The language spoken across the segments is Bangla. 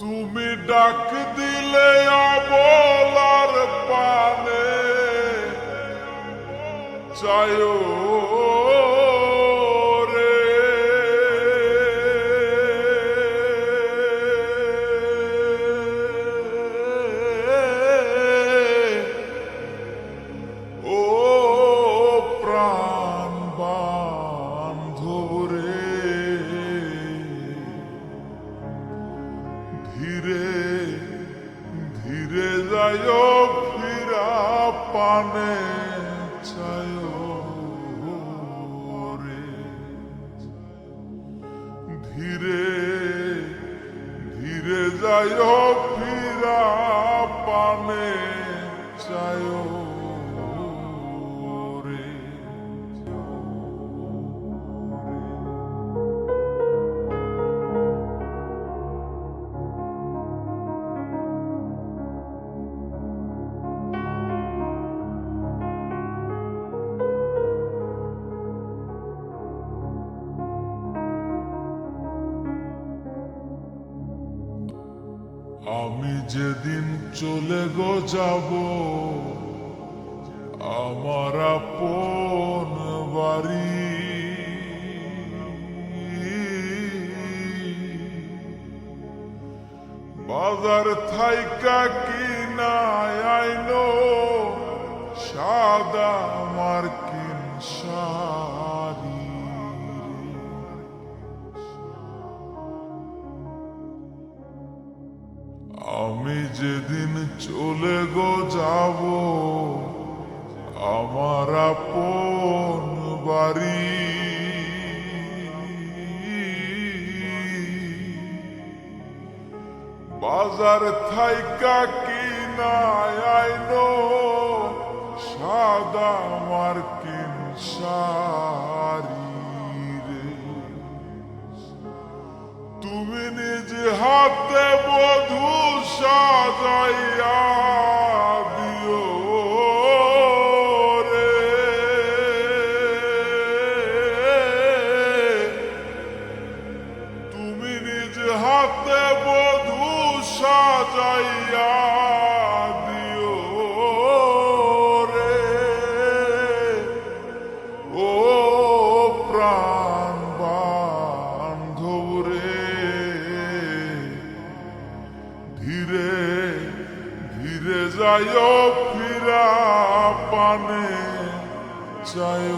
তুমি ডাক দিলে বলার পানে। চায়ো যায় ফিরা পানে চায় রে ধীরে ধীরে যায় ফিরা পানে চায় আমি যেদিন চলে গো যাব, আমার আপন বাড়ি। বাজার থাইকা কিনা আইনো সাদা মার্কিন শাড়ি। যেদিন চলে গো যাব আমার আপন বাড়ি। বাজার থাইকা কিনা আইনো সাদা মার্কিন শাড়ি। তুমি নিজ হাতে বধূ সাজাইয়া যায় ফিরা পানে চায়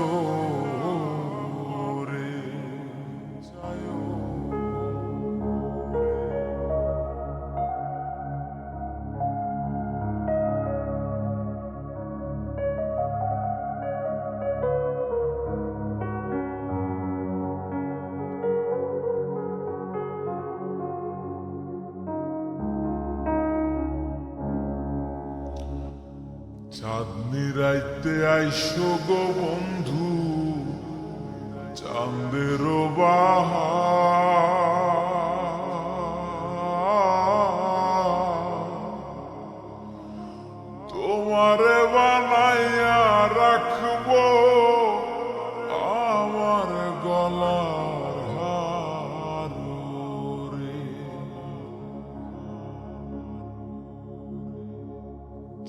চাঁদনি রাইতে আইসো গো বন্ধু চাঁদেরও তোমারে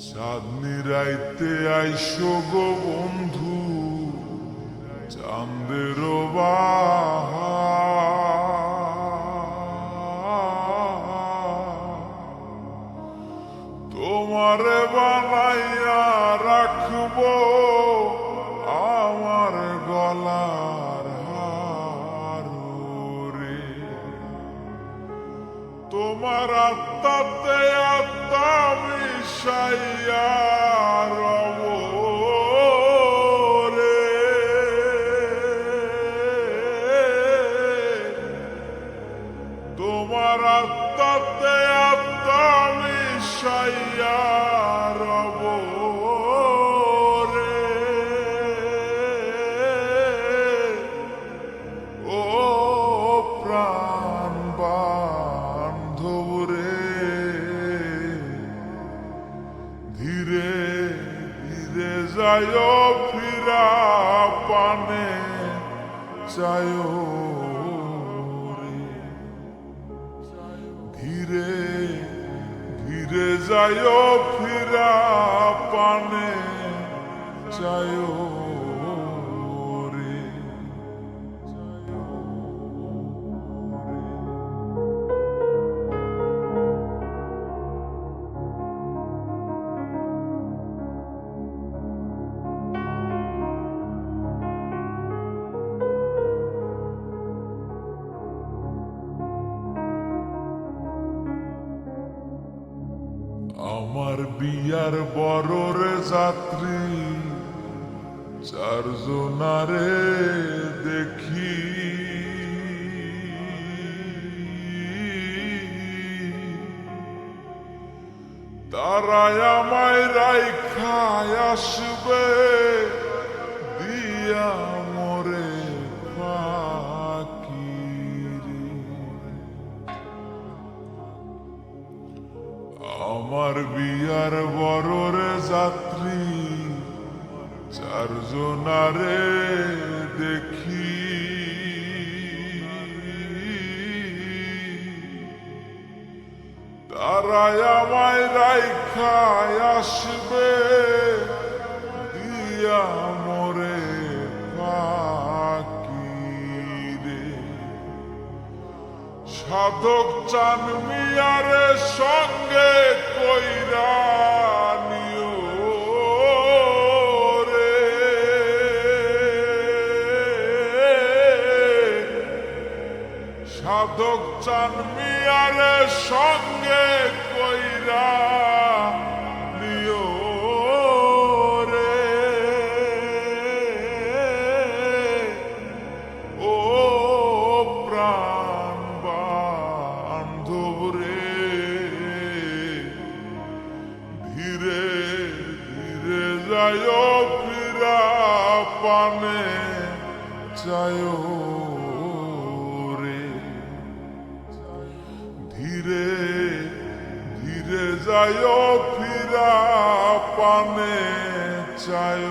চাঁদনি রাইতে আইসো গো বন্ধু চাঁদের তোমারে বানাইয়া রাখব আমার গলার হার তোমার আত্মাতে তোমার আত্মাতে আত্মা মিশাইয়া রব রে ও প্রাণ চায় ধীরে ধীরে যায় ফিরা পানে। চায় আমার বিয়ার বড়র যাত্রী চারজনারে দেখি। তারায় আমায় রাইখায় আসবে বিয়ার বড়র যাত্রী, চারজনারে দেখি। তারাই আমায় রাইখায় আসবে, দিয়া মরে সাধক চান মিয়ারে সঙ্গে মিয়ারে সঙ্গে কইরা যায় ফিরা পানে চায় ধীরে ধীরে যায় ফিরা পানে চায়